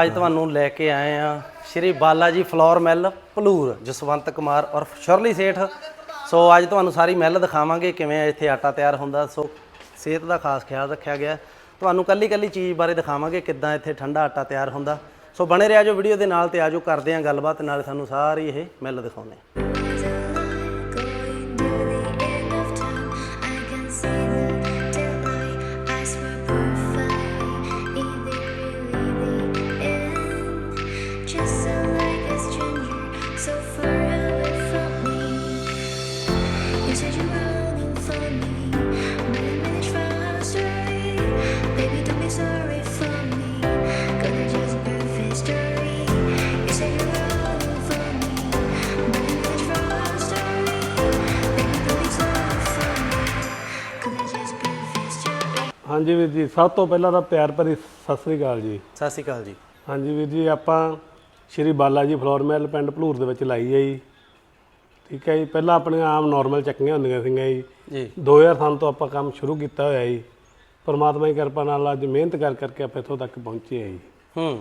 ਅੱਜ ਤੁਹਾਨੂੰ ਲੈ ਕੇ ਆਏ ਆ ਸ਼੍ਰੀ ਬਾਲਾ ਜੀ ਫਲੋਰ ਮਿੱਲ, ਭਲੂਰ, ਜਸਵੰਤ ਕੁਮਾਰ ਔਰ ਸ਼ਰਲੀ ਸੇਠ। ਸੋ ਅੱਜ ਤੁਹਾਨੂੰ ਸਾਰੀ ਮਿੱਲ ਦਿਖਾਵਾਂਗੇ ਕਿਵੇਂ ਇੱਥੇ ਆਟਾ ਤਿਆਰ ਹੁੰਦਾ। ਸੋ ਸਿਹਤ ਦਾ ਖਾਸ ਖਿਆਲ ਰੱਖਿਆ ਗਿਆ। ਤੁਹਾਨੂੰ ਕੱਲੀ ਕੱਲੀ ਚੀਜ਼ ਬਾਰੇ ਦਿਖਾਵਾਂਗੇ ਕਿੱਦਾਂ ਇੱਥੇ ਠੰਡਾ ਆਟਾ ਤਿਆਰ ਹੁੰਦਾ। ਸੋ ਬਣੇ ਰਿਹਾ ਜੋ ਵੀਡੀਓ ਦੇ ਨਾਲ ਤੇ ਆਜੋ ਕਰਦੇ ਆਂ ਗੱਲਬਾਤ, ਨਾਲ ਤੁਹਾਨੂੰ ਸਾਰੀ ਇਹ ਮਿੱਲ ਦਿਖਾਉਂਦੇ ਹਾਂ। ਹਾਂਜੀ ਵੀਰ ਜੀ ਸਭ ਤੋਂ ਪਹਿਲਾਂ ਤਾਂ ਪਿਆਰ ਭਰੀ ਸਤਿ ਸ੍ਰੀ ਅਕਾਲ ਜੀ। ਸਤਿ ਸ਼੍ਰੀ ਅਕਾਲ ਜੀ। ਹਾਂਜੀ ਵੀਰ ਜੀ ਆਪਾਂ ਸ਼੍ਰੀ ਬਾਲਾ ਜੀ ਫਲੋਰ ਮਿਲ ਪਿੰਡ ਭਲੂਰ ਦੇ ਵਿੱਚ ਲਾਈ ਹੈ ਜੀ। ਠੀਕ ਹੈ ਜੀ ਪਹਿਲਾਂ ਆਪਣੀਆਂ ਆਮ ਨਾਰਮਲ ਚੱਕੀਆਂ ਹੁੰਦੀਆਂ ਸੀਗੀਆਂ ਜੀ। ਜੀ। 2003 ਤੋਂ ਆਪਾਂ ਕੰਮ ਸ਼ੁਰੂ ਕੀਤਾ ਹੋਇਆ ਜੀ। ਪਰਮਾਤਮਾ ਦੀ ਕਿਰਪਾ ਨਾਲ ਅੱਜ ਮਿਹਨਤ ਕਰ ਕਰਕੇ ਆਪਾਂ ਇੱਥੋਂ ਤੱਕ ਪਹੁੰਚੇ ਆ ਜੀ। ਹੂੰ।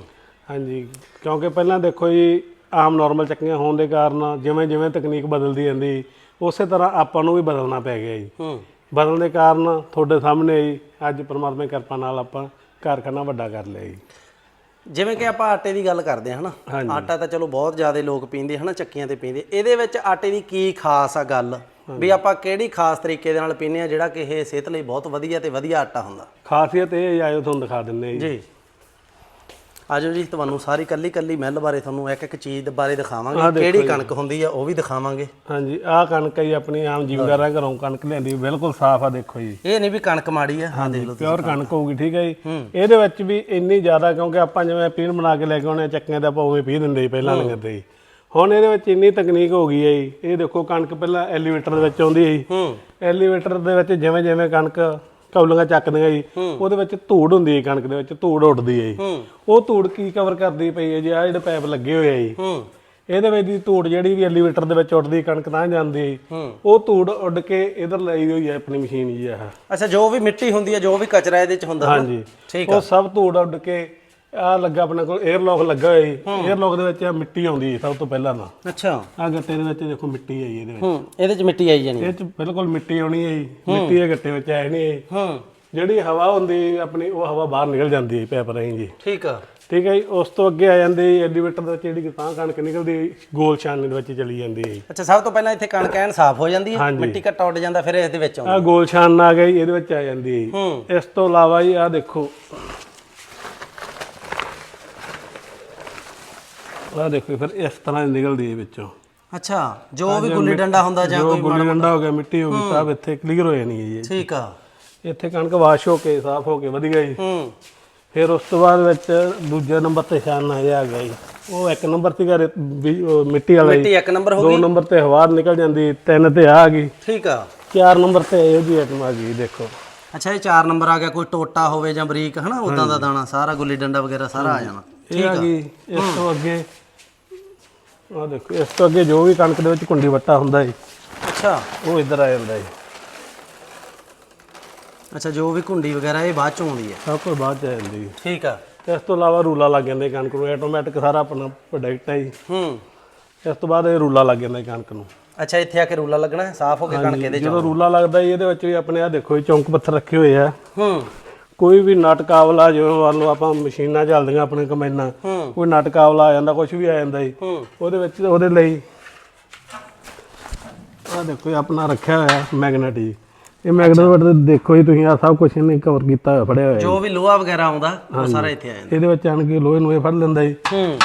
ਹਾਂਜੀ ਕਿਉਂਕਿ ਪਹਿਲਾਂ ਦੇਖੋ ਜੀ ਆਮ ਨਾਰਮਲ ਚੱਕੀਆਂ ਹੋਣ ਦੇ ਕਾਰਨ ਜਿਵੇਂ ਜਿਵੇਂ ਤਕਨੀਕ ਬਦਲਦੀ ਜਾਂਦੀ ਉਸੇ ਤਰ੍ਹਾਂ ਆਪਾਂ ਨੂੰ ਵੀ ਬਦਲਣਾ ਪੈ ਗਿਆ ਜੀ। ਹੂੰ। ਬਦਲਣ ਦੇ ਕਾਰਨ ਤੁਹਾਡੇ ਸਾਹਮਣੇ ਜੀ ਅੱਜ ਪਰਮਾਤਮਾ ਦੀ ਕਿਰਪਾ ਨਾਲ ਆਪਾਂ ਕਾਰਖਾਨਾ ਵੱਡਾ ਕਰ ਲਿਆ ਜੀ। ਜਿਵੇਂ ਕਿ ਆਪਾਂ ਆਟੇ ਦੀ ਗੱਲ ਕਰਦੇ ਹਾਂ ਹਨਾ। ਆਟਾ ਤਾਂ ਚਲੋ ਬਹੁਤ ਜ਼ਿਆਦਾ ਲੋਕ ਪੀਂਦੇ ਹਨਾ ਚੱਕੀਆਂ ਤੇ ਪੀਂਦੇ। ਇਹਦੇ ਵਿੱਚ ਆਟੇ ਦੀ ਕੀ ਖਾਸ ਆ ਗੱਲ? ਵੀ ਆਪਾਂ ਕਿਹੜੀ ਖਾਸ ਤਰੀਕੇ ਦੇ ਨਾਲ ਪੀਂਦੇ ਆ ਜਿਹੜਾ ਕਿ ਇਹ ਸਿਹਤ ਲਈ ਬਹੁਤ ਵਧੀਆ ਤੇ ਵਧੀਆ ਆਟਾ ਹੁੰਦਾ? ਖਾਸੀਅਤ ਇਹ ਆਇਓ ਤੁਹਾਨੂੰ ਦਿਖਾ ਜੀ। ਜੀ। ਆਜੋ ਜੀ ਤੁਹਾਨੂੰ ਸਾਰੀ ਕੱਲੀ ਕੱਲੀ ਮਿੱਲ ਬਾਰੇ ਤੁਹਾਨੂੰ ਇੱਕ ਇੱਕ ਚੀਜ਼ ਦੇ ਬਾਰੇ ਦਿਖਾਵਾਂਗੇ। ਦੇਖੋ ਕਿਹੜੀ। ਕਣਕ ਹੁੰਦੀ ਆ ਉਹ ਵੀ ਦਿਖਾਵਾਂਗੇ। ਹਾਂਜੀ ਆਹ ਕਣਕ ਹੈ ਜੀ ਆਪਣੀ ਆਮ ਜ਼ਿਮੀਂਦਾਰਾਂ ਘਰੋਂ ਕਣਕ ਲਿਆਂਦੀ ਬਿਲਕੁਲ ਸਾਫ਼ ਆ ਦੇਖੋ ਜੀ। ਇਹ ਨਹੀਂ ਵੀ ਕਣਕ ਮਾੜੀ ਆ ਹਾਂ ਦੇਖ ਲਓ ਪਿਓਰ ਕਣਕ। ਹੋਊਗੀ ਠੀਕ ਹੈ ਜੀ। ਇਹਦੇ ਵਿੱਚ ਵੀ ਇੰਨੀ ਜ਼ਿਆਦਾ ਕਿਉਂਕਿ ਆਪਾਂ ਜਿਵੇਂ ਪੀਣ ਬਣਾ ਕੇ ਲੈ ਕੇ ਆਉਣੇ ਚੱਕੀਆਂ ਤੇ ਆਪਾਂ ਉਵੇਂ ਪੀ ਦਿੰਦੇ ਪਹਿਲਾਂ ਲੰਗਰ ਤੇ ਹੁਣ ਇਹਦੇ ਵਿੱਚ ਇੰਨੀ ਤਕਨੀਕ ਹੋ ਗਈ ਹੈ ਜੀ ਇਹ ਦੇਖੋ ਕਣਕ ਪਹਿਲਾਂ ਐਲੀਵੇਟਰ ਦੇ ਵਿੱਚ ਆਉਂਦੀ ਹੈ ਜੀ। ਐਲੀਵੇਟਰ ਦੇ ਵਿੱਚ ਜਿਵੇਂ ਜਿਵੇਂ ਕਣਕ ਕੌਲੀਆਂ ਚੱਕਦੀਆਂ ਜੀ। ਉਹਦੇ ਵਿੱਚ ਧੂੜ ਹੁੰਦੀ ਹੈ ਕਣਕ ਦੇ ਵਿੱਚ ਧੂੜ ਉੱਡਦੀ ਹੈ ਜੀ। ਹੂੰ। ਉਹ ਧੂੜ ਕੀ ਕਵਰ ਕਰਦੀ ਪਈ ਹੈ ਜੀ ਆ ਜਿਹੜੇ ਪੈਪ ਲੱਗੇ ਹੋਏ ਆ ਜੀ। ਹੂੰ। ਇਹਦੇ ਵਿੱਚ ਦੀ ਧੂੜ ਜਿਹੜੀ ਵੀ ਐਲੀਵੇਟਰ ਦੇ ਵਿੱਚ ਉੱਡਦੀ ਕਣਕ ਤਾਂ ਜਾਂਦੀ ਹੈ ਹੂੰ। ਉਹ ਧੂੜ ਉੱਡ ਕੇ ਇਧਰ ਲਈ ਹੋਈ ਹੈ ਆਪਣੀ ਮਸ਼ੀਨ ਜੀ ਆਹ। ਅੱਛਾ ਜੋ ਵੀ ਮਿੱਟੀ ਹੁੰਦੀ ਆ ਜੋ ਵੀ ਕਚਰਾ ਇਹਦੇ ਚ ਹੁੰਦਾ? ਹਾਂਜੀ। ਉਹ ਸਭ ਧੂੜ ਉੱਡ ਕੇ ਆ ਲੱਗਾ ਆਪਣੇ ਕੋਲ 에ਅਰ ਲੌਕ ਲੱਗਾ ਹੋਇਆ ਜੀ। 에ਅਰ ਲੌਕ ਦੇ ਵਿੱਚ ਆ ਮਿੱਟੀ ਆਉਂਦੀ ਹੈ ਸਭ ਤੋਂ ਪਹਿਲਾਂ ਤਾਂ। ਅੱਛਾ। ਆ ਗੱਟੇ ਦੇ ਵਿੱਚ ਦੇਖੋ ਮਿੱਟੀ ਆਈ ਇਹਦੇ ਵਿੱਚ। ਹੂੰ ਇਹਦੇ ਚ ਮਿੱਟੀ ਆਈ ਜਾਣੀ। ਇਹ ਚ ਬਿਲਕੁਲ ਮਿੱਟੀ ਆਉਣੀ ਹੈ ਜੀ। ਮਿੱਟੀ ਦੇ ਗੱਟੇ ਵਿੱਚ ਆਏ ਨਹੀਂ ਹੈ। ਜਿਹੜੀ ਹਵਾ ਹੁੰਦੀ ਆਪਣੀ ਉਹ ਹਵਾ ਬਾਹਰ ਨਿਕਲ ਜਾਂਦੀ ਹੈ ਪੈਪ ਰਾਹੀਂ ਜੀ। ਠੀਕ ਆ। ਠੀਕ ਹੈ ਜੀ ਉਸ ਤੋਂ ਅੱਗੇ ਆ ਜਾਂਦੀ ਐਲੀਵੇਟਰ ਦੇ ਵਿੱਚ ਜਿਹੜੀ ਤਾਂ ਕਣਕ ਨਿਕਲਦੀ ਗੋਲ ਛਾਨਣੀ ਦੇ ਵਿੱਚ ਚਲੀ ਜਾਂਦੀ ਹੈ ਅੱਛਾ ਸਭ ਤੋਂ ਪਹਿਲਾਂ ਇੱਥੇ ਕਣਕ ਐਨ ਸਾਫ਼ ਹੋ ਜਾਂਦੀ ਹੈ। ਮਿੱਟੀ ਘੱਟਾ ਉੱਡ ਜਾਂਦਾ ਫਿਰ ਇਸ ਦੇ ਵਿੱਚ ਆਉਂਦਾ ਆ ਗੋਲ ਛਾਨਣ ਆ ਗਈ ਇਹਦੇ ਵਿੱਚ ਆ ਜਾਂਦੀ ਹੈ। ਇਸ ਤੋਂ ਇਲਾਵਾ ਜੀ ਆ ਦੇਖੋ। ਆ ਦੇਖੋ ਫਿਰ ਇਸ ਤਰ੍ਹਾਂ ਦੀ ਨਿਕਲਦੀ ਹੈ ਵਿੱਚੋਂ। ਅੱਛਾ ਜੋ ਵੀ ਗੁੱਲੀ ਡੰਡਾ ਹੁੰਦਾ ਜਾਂ ਕੋਈ ਗੁੱਲੀ ਡੰਡਾ ਹੋ ਗਿਆ ਮਿੱਟੀ ਹੋ ਗਈ ਸਭ ਇੱਥੇ ਕਲੀਅਰ ਹੋ ਜਾਣੀ ਹੈ ਜੀ। ਠੀਕ ਆ। ਇੱਥੇ ਕਣਕ ਵਾਸ਼ ਹੋ ਕੇ ਸਾਫ਼ ਹੋ ਕੇ ਵਧੀਆ ਜੀ ਹੂੰ। ਫਿਰ ਉਸ ਤੋਂ ਬਾਅਦ ਵਿੱਚ ਦੂਜੇ ਨੰਬਰ ਤੇ ਇਹ ਆ ਗਿਆ ਜੀ। ਉਹ ਇੱਕ ਨੰਬਰ ਵੀ ਉਹ ਮਿੱਟੀ ਵਾਲਾ ਮਿੱਟੀ ਇੱਕ ਨੰਬਰ ਹੋ ਦੋ ਗਈ। ਨੰਬਰ ਤੇ ਹਵਾ ਨਿਕਲ ਜਾਂਦੀ ਤਿੰਨ ਤੇ ਆ ਗਈ। ਠੀਕ ਆ। ਚਾਰ ਨੰਬਰ ਤੇ ਇਹੋ ਜੀ ਆਈਟਮ ਆ ਗਈ ਦੇਖੋ। ਅੱਛਾ ਇਹ 4 ਨੰਬਰ ਆ ਗਿਆ ਕੋਈ ਟੋਟਾ ਹੋਵੇ ਜਾਂ ਬਰੀਕ ਹਨਾ ਉਦਾਂ ਦਾ ਦਾਣਾ ਸਾਰਾ ਗੁੱਲੀ ਡੰਡਾ ਵਗੈਰਾ ਸਾਰਾ ਆ ਜਾਣਾ। ਇਹ ਆ ਗਈ ਇਸ ਤੋਂ ਅੱਗੇ ਆ ਦੇਖੋ ਇਸ ਤੋਂ ਅੱਗੇ ਜੋ ਵੀ ਕਣਕ ਦੇ ਵਿੱਚ ਕੁੰਡੀ ਵੱਟਾ ਹੁੰਦਾ ਜੀ ਅੱਛਾ। ਉਹ ਇੱਧਰ ਆ ਜਾਂਦਾ ਜੀ ਅੱਛਾ ਜੋ ਵੀ ਕੁੰਡੀ ਵਗੈਰਾ ਇਹ ਬਾਅਦ ਚ ਆਉਂਦੀ ਹੈ ਸਭ ਤੋਂ ਬਾਅਦ ਚ ਆ ਜਾਂਦੀ ਜੀ ਠੀਕ ਆ। ਇਸ ਤੋਂ ਇਲਾਵਾ ਰੂਲਾ ਲੱਗ ਜਾਂਦੇ ਕਣਕ ਨੂੰ ਆਟੋਮੈਟਿਕ ਸਾਰਾ ਆਪਣਾ ਪ੍ਰੋਡਕਟ ਹੈ ਜੀ। ਹੂੰ। ਇਸ ਤੋਂ ਬਾਅਦ ਇਹ ਰੂਲਾ ਲੱਗ ਜਾਂਦਾ ਕਣਕ ਨੂੰ। ਅੱਛਾ ਇੱਥੇ ਆ ਕੇ ਰੂਲਾ ਲੱਗਣਾ ਹੈ, ਸਾਫ਼ ਹੋ ਕੇ ਕਣਕ ਇਹਦੇ ਚ। ਜਦੋਂ ਰੂਲਾ ਲੱਗਦਾ ਜੀ ਇਹਦੇ ਵਿੱਚ ਵੀ ਆਪਣੇ ਆ ਦੇਖੋ ਜੀ ਚੌਂਕ ਪੱਥਰ ਰੱਖੇ ਹੋਏ ਆ। ਹੂੰ। ਕੋਈ ਵੀ ਨਟ ਕਾਬਲਾ ਜਿਵੇਂ ਮੰਨ ਲਓ ਆਪਾਂ ਮਸ਼ੀਨਾਂ ਚੱਲਦੀਆਂ ਆਪਣੇ ਕਮੈਨਾਂ ਕੋਈ ਨਟ ਕਾਬਲਾ ਆ ਜਾਂਦਾ ਕੁਝ ਵੀ ਆ ਜਾਂਦਾ ਜੀ। ਉਹਦੇ ਵਿੱਚ ਉਹਦੇ ਲਈ ਆ ਦੇਖੋ ਆਪਣਾ ਰੱਖਿਆ ਹੋਇਆ ਮੈਗਨੇਟ ਜੀ। ਇਹ ਮੈਗਨੇਟ ਦੇਖੋ ਜੀ ਤੁਸੀਂ ਆ ਸਭ ਕੁਝ ਇਹਨੇ ਕਵਰ ਕੀਤਾ ਹੋਇਆ ਫੜਿਆ ਹੋਇਆ ਜੀ। ਜੋ। ਵੀ ਲੋਹਾ ਵਗੈਰਾ ਆਉਂਦਾ ਉਹ ਸਾਰਾ ਇੱਥੇ ਆ ਜਾਂਦਾ। ਇਹਦੇ ਵਿੱਚ ਆਣ ਕੇ ਲੋਹੇ ਨੂੰ ਇਹ ਫੜ ਲੈਂਦਾ ਜੀ। ਹੂੰ।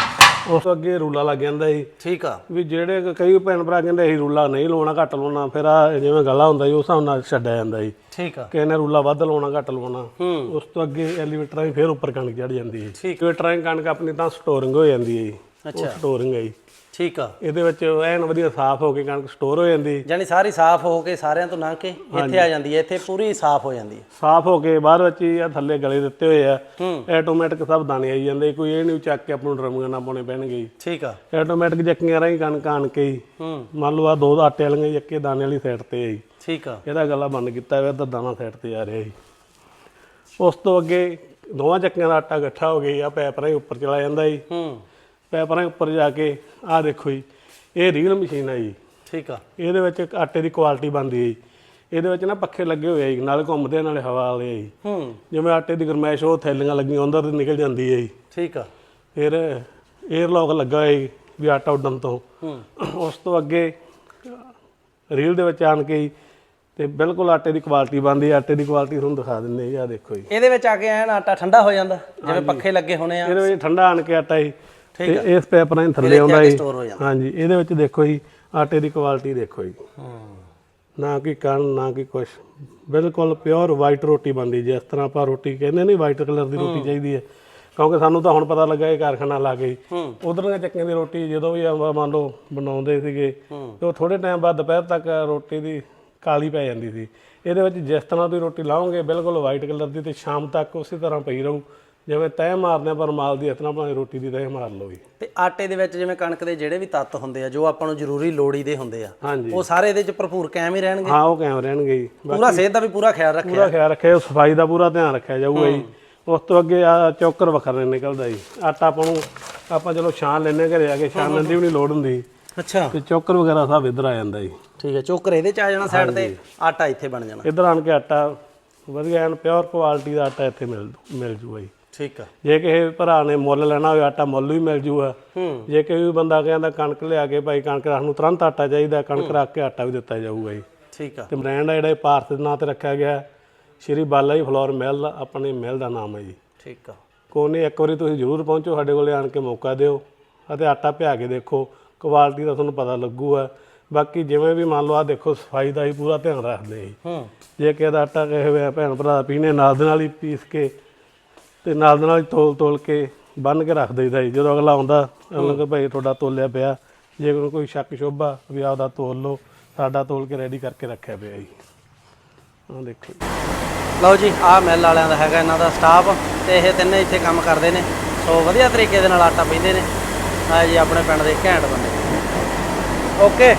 ਉਸ ਤੋਂ ਅੱਗੇ ਰੂਲਾ ਲੱਗ ਜਾਂਦਾ ਜੀ ਠੀਕ ਆ। ਵੀ ਜਿਹੜੇ ਕਈ ਭੈਣ ਭਰਾ ਕਹਿੰਦੇ ਅਸੀਂ ਰੂਲਾ ਨਹੀਂ ਲਾਉਣਾ ਘੱਟ ਲਾਉਣਾ ਫਿਰ ਆ ਜਿਵੇਂ ਗਲਾ ਹੁੰਦਾ ਜੀ ਉਸ ਹਿਸਾਬ ਨਾਲ ਛੱਡਿਆ ਜਾਂਦਾ ਜੀ ਠੀਕ ਆ। ਕਿਸੇ ਨੇ ਰੂਲਾ ਵੱਧ ਲਾਉਣਾ ਘੱਟ ਲਾਉਣਾ ਹੂੰ। ਉਸ ਤੋਂ ਅੱਗੇ ਐਲੀਵੇਟਰਾਂ ਦੀ ਫਿਰ ਉੱਪਰ ਕਣਕ ਚੜ ਜਾਂਦੀ ਹੈ ਠੀਕ। ਐਲੀਵੇਟਰਾਂ ਦੀ ਕਣਕ ਆਪਣੀ ਤਾਂ ਸਟੋਰਿੰਗ ਹੋ ਜਾਂਦੀ ਹੈ ਜੀ ਅੱਛਾ ਸਟੋਰਿੰਗ ਹੈ ਜੀ। ਠੀਕ ਆ। ਇਹਦੇ ਵਿੱਚ ਐਨ ਵਧੀਆ ਸਾਫ਼ ਹੋ ਕੇ ਕਣਕ ਸਟੋਰ ਹੋ ਜਾਂਦੀ। ਜਾਨੀ ਸਾਰੀ ਸਾਫ਼ ਹੋ ਕੇ ਸਾਰਿਆਂ ਤੋਂ ਲੰਘ ਕੇ ਇੱਥੇ ਆ ਜਾਂਦੀ ਹੈ ਇੱਥੇ ਪੂਰੀ ਸਾਫ਼ ਹੋ ਜਾਂਦੀ ਹੈ। ਸਾਫ਼ ਹੋ ਕੇ ਬਾਹਰ ਵਿੱਚ ਹੀ ਆ ਥੱਲੇ ਗਲੇ ਦਿੱਤੇ ਹੋਏ ਆ। ਆਟੋਮੈਟਿਕ ਸਭ ਦਾਣੇ ਆਈ ਜਾਂਦੇ ਕੋਈ ਇਹ ਨਹੀਂ ਚੱਕ ਕੇ ਆਪਾਂ ਨੂੰ ਡਰਮੀਆਂ ਨਾ ਪਾਉਣੇ ਪੈਣਗੇ ਠੀਕ ਆ। ਆਟੋਮੈਟਿਕ ਜੱਕੀਆਂ ਰਾਹੀਂ ਕਣਕ ਆਣ ਕੇ ਹੀ। ਮੰਨ ਲਓ ਆ ਦੋ ਆਟੇ ਵਾਲੀਆਂ ਜੀ, ਇੱਕੇ ਦਾਣੇ ਵਾਲੀ ਸਾਈਡ ਤੇ ਜੀ। ਠੀਕ ਆ। ਇਹਦਾ ਗਲਾ ਬੰਦ ਕੀਤਾ ਹੋਇਆ ਤਾਂ ਦਾਣਾ ਸਾਈਡ ਤੇ ਆ ਰਿਹਾ ਜੀ। ਉਸ ਤੋਂ ਅੱਗੇ ਦੋਵਾਂ ਚੱਕੀਆਂ ਦਾ ਆਟਾ ਇਕੱਠਾ ਹੋ ਗਿਆ ਆ ਪੈਪਰਾਂ ਹੀ ਉੱਪਰ ਚਲਾ ਜਾਂਦਾ ਜੀ। ਹੂੰ। ਪੈਪਰਾਂ ਦੇ ਉੱਪਰ ਜਾ ਕੇ ਆਹ ਦੇਖੋ ਜੀ ਇਹ ਰੀਲ ਮਸ਼ੀਨ ਹੈ ਜੀ। ਠੀਕ ਆ। ਇਹਦੇ ਵਿੱਚ ਇੱਕ ਆਟੇ ਦੀ ਕੁਆਲਿਟੀ ਬਣਦੀ ਹੈ ਜੀ। ਇਹਦੇ ਵਿੱਚ ਨਾ ਪੱਖੇ ਲੱਗੇ ਹੋਏ ਆ ਜੀ ਨਾਲੇ ਘੁੰਮਦੇ ਆ, ਨਾਲੇ ਹਵਾ ਵਾਲੇ ਆ ਜੀ। ਹੂੰ। ਜਿਵੇਂ ਆਟੇ ਦੀ ਗਰਮੈਸ਼ ਉਹ ਥੈਲੀਆਂ ਲੱਗੀਆਂ ਉਹਨਾਂ ਤੇ ਨਿਕਲ ਜਾਂਦੀ ਹੈ ਜੀ। ਠੀਕ ਆ। ਫਿਰ 에ਅਰ ਲੌਕ ਲੱਗਾ ਹੋਇਆ ਜੀ ਵੀ ਆਟਾ ਉੱਡਣ ਤੋਂ। ਹੂੰ। ਉਸ ਤੋਂ ਅੱਗੇ ਰੀਲ ਦੇ ਵਿੱਚ ਆਣ ਕੇ ਤੇ ਬਿਲਕੁਲ ਆਟੇ ਦੀ ਕੁਆਲਿਟੀ ਬਣਦੀ ਆਟੇ ਦੀ ਕੁਆਲਿਟੀ ਤੁਹਾਨੂੰ ਦਿਖਾ ਦਿੰਦੇ ਜੀ ਆਹ ਦੇਖੋ ਜੀ। ਇਹਦੇ ਵਿੱਚ ਆ ਕੇ ਐਨ ਆਟਾ ਠੰਡਾ ਹੋ ਜਾਂਦਾ ਜਿਵੇਂ ਪੱਖੇ ਲੱਗੇ ਹੋਣੇ ਆ। ਇਹਦੇ ਵਿੱਚ ਠੰਡਾ ਆਣ ਕੇ ਆਟਾ ਜੀ ਠੀਕ ਤੇ ਇਸ ਪੈਪਰਾਂ ਦੇ ਥੱਲੇ ਆਉਂਦਾ ਜੀ store ਹੋ ਜਾਂਦਾ। ਹਾਂਜੀ ਇਹਦੇ ਵਿੱਚ ਦੇਖੋ ਜੀ ਆਟੇ ਦੀ ਕੁਆਲਿਟੀ ਦੇਖੋ ਜੀ। ਹੂੰ। ਨਾ ਕਿ ਕਣ ਨਾ ਕਿ ਕੁਛ। ਬਿਲਕੁਲ ਪਿਓਰ ਵਾਈਟ ਰੋਟੀ ਬਣਦੀ ਜਿਸ ਤਰ੍ਹਾਂ ਆਪਾਂ ਰੋਟੀ ਕਹਿੰਦੇ ਨਹੀਂ ਵਾਈਟ ਕਲਰ ਦੀ ਰੋਟੀ ਚਾਹੀਦੀ ਹੈ। ਕਿਉਂਕਿ ਸਾਨੂੰ ਤਾਂ ਹੁਣ ਪਤਾ ਲੱਗਾ ਇਹ ਕਾਰਖਾਨਾ ਲਾ ਕੇ ਹੂੰ। ਉਧਰ ਚੱਕੀਆਂ ਦੀ ਰੋਟੀ ਜਦੋਂ ਵੀ ਆਪਾਂ ਮੰਨ ਲਓ ਬਣਾਉਂਦੇ ਸੀਗੇ ਤੇ ਉਹ ਥੋੜੇ ਟਾਈਮ ਬਾਅਦ ਦੁਪਹਿਰ ਤੱਕ ਰੋਟੀ ਦੀ ਕਾਲੀ ਪੈ ਜਾਂਦੀ ਸੀ। ਇਹਦੇ ਵਿੱਚ ਜਿਸ ਤਰ੍ਹਾਂ ਤੁਸੀਂ ਰੋਟੀ ਲਾਓਗੇ ਬਿਲਕੁਲ ਵਾਈਟ ਕਲਰ ਦੀ ਤੇ ਸ਼ਾਮ ਤੱਕ ਉਸੇ ਤਰ੍ਹਾਂ ਪਈ ਰਹੂ। ਜਿਵੇਂ ਤੈਅ ਮਾਰਦੇ ਆ ਪਰ ਮਾਲ ਦੀ ਤਰ੍ਹਾਂ ਭਾਵੇਂ ਰੋਟੀ ਦੀ ਤੈਅ ਮਾਰ ਲਓ ਜੀ। ਤੇ ਆਟੇ ਦੇ ਵਿੱਚ ਜਿਵੇਂ ਕਣਕ ਦੇ ਜਿਹੜੇ ਵੀ ਤੱਤ ਹੁੰਦੇ ਆ ਜੋ ਆਪਾਂ ਨੂੰ ਜ਼ਰੂਰੀ ਲੋੜੀ ਦੇ ਹੁੰਦੇ ਆ ਹਾਂਜੀ। ਉਹ ਸਾਰੇ ਇਹਦੇ ਚ ਭਰਪੂਰ ਕਾਇਮ ਹੀ ਰਹਿਣਗੇ? ਹਾਂ ਉਹ ਕੈਮ ਰਹਿਣਗੇ ਜੀ। ਪੂਰਾ ਸਿਹਤ ਦਾ ਵੀ ਪੂਰਾ ਖਿਆਲ ਰੱਖਿਆ। ਪੂਰਾ ਖਿਆਲ ਰੱਖਿਆ ਸਫ਼ਾਈ ਦਾ ਪੂਰਾ ਧਿਆਨ ਰੱਖਿਆ ਜਾਊਗਾ ਜੀ। ਉਸ ਤੋਂ ਅੱਗੇ ਆ ਚੌਕਰ ਵੱਖਰੇ ਨਿਕਲਦਾ ਜੀ। ਆਟਾ ਆਪਾਂ ਨੂੰ ਆਪਾਂ ਚਲੋ ਛਾਣ ਲੈਣੇ ਘਰੇ ਆ ਕੇ ਛਾਣਨ ਦੀ ਵੀ ਨਹੀਂ ਲੋੜ ਹੁੰਦੀ। ਅੱਛਾ। ਤੇ ਚੌਕਰ ਵਗੈਰਾ ਸਭ ਇੱਧਰ ਆ ਜਾਂਦਾ ਜੀ। ਠੀਕ ਹੈ ਚੋਕਰ ਇਹਦੇ ਚ ਆ ਜਾਣਾ ਸਾਈਡ ਤੇ ਆਟਾ ਇੱਥੇ ਬਣ ਜਾਣਾ। ਇੱਧਰ ਆਣ ਕੇ ਆਟਾ ਵਧੀਆ ਐਨ ਪਿਓਰ ਕੁਆਲਿਟੀ ਦਾ ਆਟਾ ਇੱਥੇ ਮਿਲ ਮਿਲ ਜੂਗਾ ਜੀ। ਠੀਕ ਆ। ਜੇ ਕਿਸੇ ਭਰਾ ਨੇ ਮੁੱਲ ਲੈਣਾ ਹੋਵੇ ਆਟਾ ਮੁੱਲ ਵੀ ਮਿਲ ਜੂਗਾ। ਹੂੰ। ਜੇ ਕੋਈ ਵੀ ਬੰਦਾ ਕਹਿੰਦਾ ਕਣਕ ਲਿਆ ਕੇ ਭਾਈ ਕਣਕ ਰੱਖ ਨੂੰ ਤੁਰੰਤ ਆਟਾ ਚਾਹੀਦਾ ਕਣਕ ਰੱਖ ਕੇ ਆਟਾ ਵੀ ਦਿੱਤਾ ਜਾਊਗਾ ਜੀ। ਠੀਕ ਆ। ਤੇ ਬ੍ਰਾਂਡ ਆ ਜਿਹੜਾ ਇਹ ਭਾਰਤ ਦੇ ਨਾਂ ਤੇ ਰੱਖਿਆ ਗਿਆ ਸ਼੍ਰੀ ਬਾਲਾ ਜੀ ਫਲੋਰ ਮਿਲ ਆਪਣੇ ਮਿਲ ਦਾ ਨਾਮ ਹੈ ਜੀ। ਠੀਕ ਆ। ਕੋਈ ਨਹੀਂ ਇੱਕ ਵਾਰੀ ਤੁਸੀਂ ਜ਼ਰੂਰ ਪਹੁੰਚੋ ਸਾਡੇ ਕੋਲੇ ਆਣ ਕੇ ਮੌਕਾ ਦਿਓ ਅਤੇ ਆਟਾ ਭਿਆ ਕੇ ਦੇਖੋ। ਕੁਆਲਿਟੀ ਦਾ ਤੁਹਾਨੂੰ ਪਤਾ ਲੱਗੂਗਾ। ਬਾਕੀ ਜਿਵੇਂ ਵੀ ਮੰਨ ਲਓ ਆ ਦੇਖੋ ਸਫ਼ਾਈ ਦਾ ਹੀ ਪੂਰਾ ਧਿਆਨ ਰੱਖਦੇ ਜੀ। ਹੂੰ। ਜੇ ਕਿਸੇ ਦਾ ਆਟਾ ਕਹੇ ਹੋਇਆ ਭੈਣ ਭਰਾ ਪੀਣੇ ਨਾਲ ਦੇ ਨਾਲ ਹੀ ਪੀਸ ਕੇ ਤੇ ਨਾਲ ਦੇ ਨਾਲ ਤੋਲ ਤੋਲ ਕੇ ਬੰਨ ਕੇ ਰੱਖ ਦਈਦਾ ਜੀ। ਜਦੋਂ ਅਗਲਾ ਆਉਂਦਾ ਅਗਲਾ ਕਹਿੰਦਾ ਭਾਈ ਤੁਹਾਡਾ ਤੋਲਿਆ ਪਿਆ। ਜੇ ਕੋਈ ਕੋਈ ਸ਼ੱਕ ਸ਼ੋਭਾ ਵੀ ਆਪਦਾ ਤੋਲ ਲਓ ਸਾਡਾ ਤੋਲ ਕੇ ਰੈਡੀ ਕਰਕੇ ਰੱਖਿਆ ਪਿਆ ਜੀ। ਆਹ ਦੇਖੋ। ਲਓ ਜੀ ਆਹ ਮਿਲ ਵਾਲਿਆਂ ਦਾ ਹੈਗਾ ਇਹਨਾਂ ਦਾ ਸਟਾਫ ਤੇ ਇਹ ਤਿੰਨੇ ਇੱਥੇ ਕੰਮ ਕਰਦੇ ਨੇ। ਸੋ ਵਧੀਆ ਤਰੀਕੇ ਦੇ ਨਾਲ ਆਟਾ ਪੀਂਦੇ ਨੇ। ਆ ਜੀ ਆਪਣੇ ਪਿੰਡ ਦੇ ਘੈਂਟ ਬੰਦੇ। ਓਕੇ।